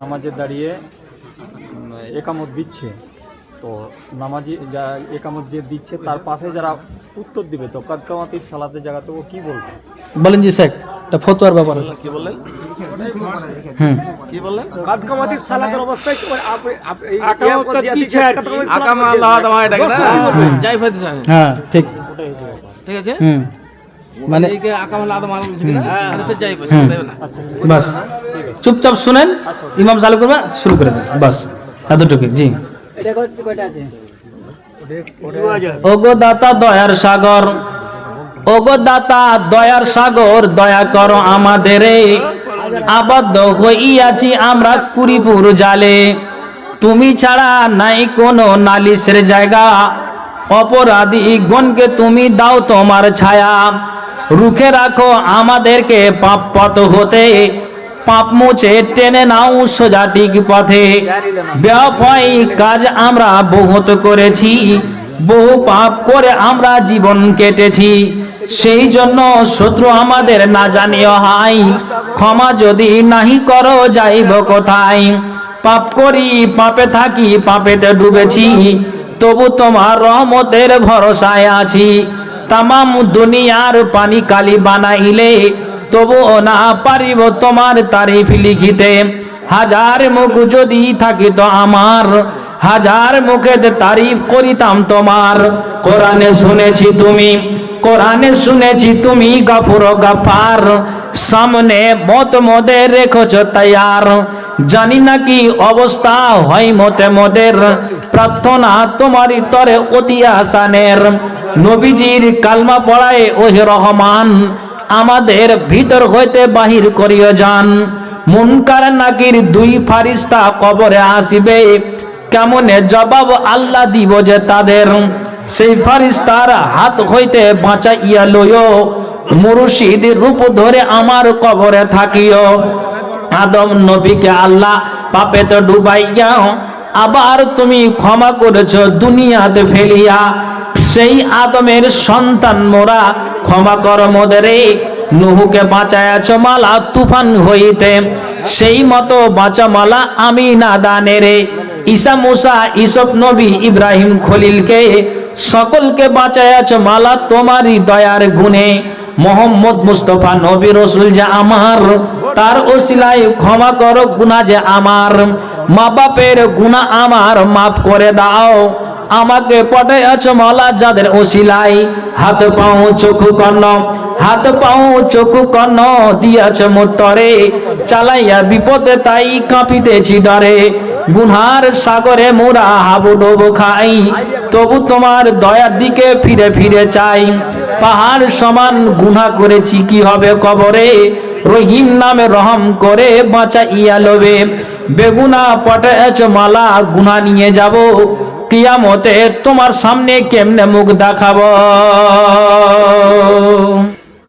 নামাজে দাঁড়িয়ে একামত দিচ্ছে। তো নামাজি যা একামত যে দিচ্ছে তার পাশে যারা উত্তর দিবে তো কাদকামাতির সালাতের জায়গাতে ও কি বলবে? বলেন জি শেখ এটা ফতোয়ার ব্যাপারে। কি বললেন? হুম। কি বললেন? কাদকামাতির সালাতের অবস্থায় সালাত আকামা আল্লাহ যাই হ্যাঁ ঠিক। ঠিক আছে? হুম। মানে আচ্ছা বাস। চুপচাপ শুনেন ইমাম চালু করবে শুরু করে দেন বাস। এতটুকু জি। ওগো দাতা দয়ার সাগর ওগো দাতা দয়ার সাগর দয়া করো আমাদের আবদ্ধ হইয়াছি আমরা কুড়িপুর জালে। তুমি ছাড়া নাই কোনো নালিশের জায়গা। অপরাধী গণকে তুমি দাও তোমার ছায়া। রুখে রাখো আমাদেরকে পাপ পথ হতে। পাপ মুছে টেনে নাও সোজা ঠিক পথে। ব্যাপয় কাজ আমরা বহুত করেছি, বহু পাপ করে আমরা জীবন কেটেছি। সেই জন্য শত্রু আমাদের না জানিও হাই, ক্ষমা যদি নাহি করো যাইব কোথায়। পাপ করি, পাপে থাকি, পাপেতে ডুবেছি, তবু তোমার রহমতের ভরসায় আছি। তামাম দুনিয়ার পানি কালি বানাইলে তবুও না পারিব তোমার তারিফ লিখিতে। হাজার মুখ যদি থাকিত আমার, হাজার মুখে তারিফ করিতাম তোমার। কোরআনে শুনেছি তুমি, কোরআনে শুনেছি তুমি গাফুর গাফার। সামনে মত মদে রেখেছ তৈয়ার জানি না কি অবস্থা হয় মতে মদের। প্রার্থনা তোমারই তরে অতি আসানের। নবীজির কালমা পড়ায়, ওহে রহমান, আমাদের ভিতর হইতে বাহির করিও যান। মুনকার নাকির দুই ফারিস্তা কবরে আসিবে। কেমনে জবাব আল্লাহ দিব যে তাদের? সেই ফারিস্তার হাত হইতে বাঁচাইয়া লইও। মুর্শিদ রূপ ধরে আমার কবরে থাকিও। আদম নবীকে আল্লাহ পাপেতে ডুবাইয়া, আবার তুমি ক্ষমা করেছ, দুনিয়াতে ফেলিয়া। সেই আদমের সন্তান মোরা, ক্ষমা কর মোদেরে, নুহুকে বাঁচায়াছ মালা তুফান হইতে। সেই মতো বাঁচা মালা আমি না দানে রে ঈসা মুসা ইসব নবী ইব্রাহিম খলিলকে সকলকে বাঁচায়াছ মালা তোমারই দয়ার গুণে। মোহাম্মদ মুস্তফা নবী রসুল যে আমার, তার ওসিলায় ক্ষমা করো গুণা যে আমার। মা বাপের গুণা আমার, মাফ করে দাও। আমাকে পটে আছো মালা যাদের ওসিলাই হাত পাও চোখু কর্ণ, হাত পাও চোখু কর্ণ দিয়াছ মোটরে। চালাইয়া বিপদে তাই কাঁপিতেছি ডরে। গুনহার সাগরে মোরা হাবু ডোবো খাই। তবু তোমার দয়ার দিকে ফিরে ফিরে চাই। পাহাড় সমান গুনা করেছি, কি হবে কবরে? রহিম নামে রহম করে বাঁচা ইয়া লবে। বেগুনা পটে আছো মালা গুনা নিয়ে যাব। কিয়ামতে তোমার সামনে কেমনে মুখ দেখাবো?